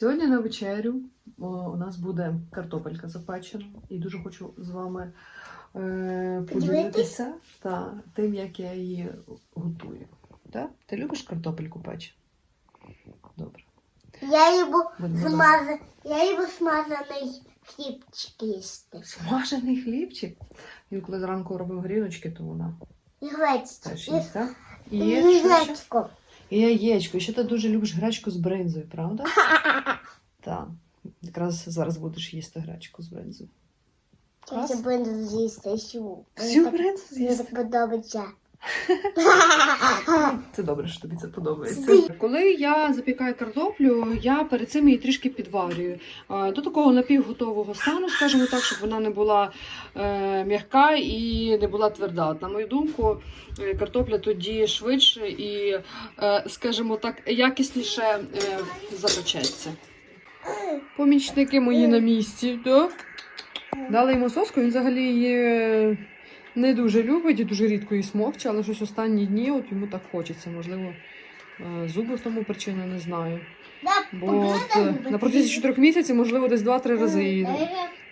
Сьогодні на вечерю у нас буде картопелька запечена, і дуже хочу з вами е, поділитися та, тим, як я її готую. Так? Ти любиш картопельку печі? Добре. Я люблю смаза... я люблю смазаний хлібчик їсти. Смажений хлібчик. Він коли зранку робив гріночки, то вона І гречку. І, і І яєчко. І ще ти дуже любиш гречку з бринзою, правда? Так. Якраз зараз будеш їсти гречку з бринзою. Я буду з'їсти всю. Всю бринзу з'їсти? Мені подобається. Це добре, що тобі це подобається. Коли я запікаю картоплю, я перед цим її трішки підварюю до такого напівготового стану, скажімо так, щоб вона не була е, м'яка і не була тверда. На мою думку, е, картопля тоді швидше і, е, скажімо так, якісніше запечеться. Помічники мої на місці. Так? Дали йому соску, він взагалі її не дуже любить і дуже рідко її смокче, але щось останні дні от йому так хочеться. Можливо, е, зуби в тому причина, не знаю. Бо от, е, на протязі чотирьох місяців, можливо, десь два-три рази її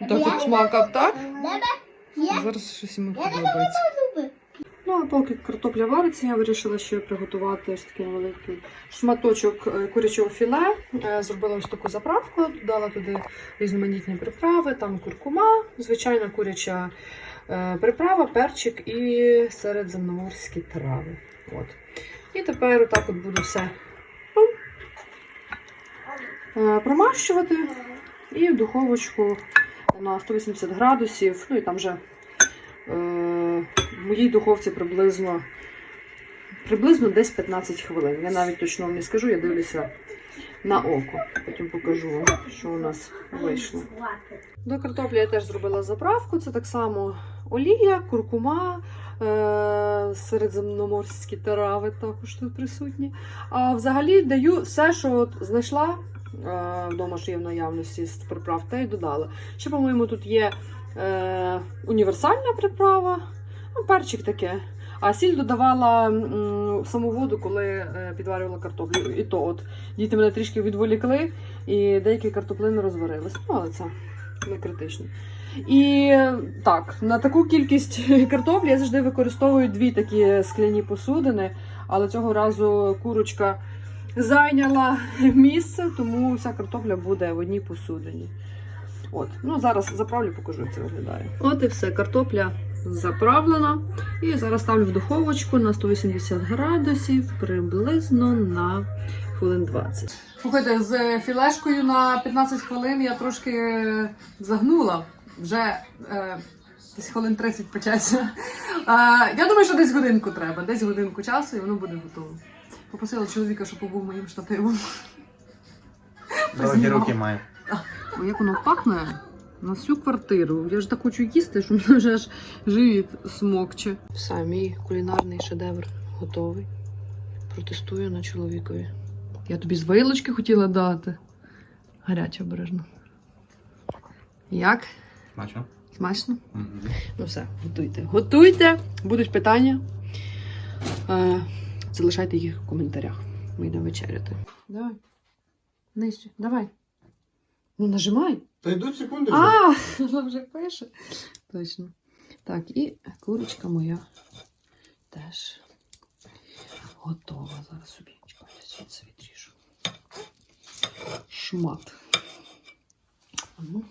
так от смакав, так? Зараз щось йому подобається. Ну, а поки картопля вариться, я вирішила ще приготувати ось такий великий шматочок е, курячого філе. Е, Зробила ось таку заправку, додала туди різноманітні приправи, там куркума, звичайна куряча е, приправа, перчик і середземноморські трави. От. І тепер отак от буду все е, промащувати і в духовочку на 180 градусів. Ну і там вже е, в моїй духовці приблизно, приблизно десь 15 хвилин. Я навіть точно вам не скажу, я дивлюся на око. Потім покажу вам, що у нас вийшло. До картоплі я теж зробила заправку. Це так само олія, куркума, е- середземноморські трави також тут присутні. А взагалі даю все, що от знайшла е- вдома, що є в наявності з приправ, та й додала. Ще, по-моєму, тут є е- універсальна приправа, ну, перчик таке. А сіль додавала саму воду, коли підварювала картоплю. І то от діти мене трішки відволікли, і деякі картоплини розварились. Ну, але це не критично. І так, на таку кількість картоплі я завжди використовую дві такі скляні посудини, але цього разу курочка зайняла місце, тому вся картопля буде в одній посудині. От, ну зараз заправлю, покажу, як це виглядає. От і все, картопля заправлена. І зараз ставлю в духовочку на 180 градусів приблизно на хвилин 20. Слухайте, з філешкою на 15 хвилин я трошки загнула. Вже е, десь хвилин 30 початься. Е, я думаю, що десь годинку треба, десь годинку часу і воно буде готово. Попросила чоловіка, щоб побув моїм штативом. Довгі Познімав. руки маю. О, як воно пахне на всю квартиру. Я ж так хочу їсти, що мене вже аж живіт смокче. Все, мій кулінарний шедевр готовий. Протестую на чоловікові. Я тобі з вилочки хотіла дати. Гаряче обережно. Як? Бачу. Смачно? Мгм. Ну все, готуйте. Готуйте, будуть питання. Е, залишайте їх в коментарях. Ми йдемо вечеряти. Давай. Нижче, давай. Ну нажимай. Та йдуть секунди. А, вона вже пише. Точно. Так, і курочка моя теж готова. Зараз собі чекайте, звідси відріжу. Шмат. Ну.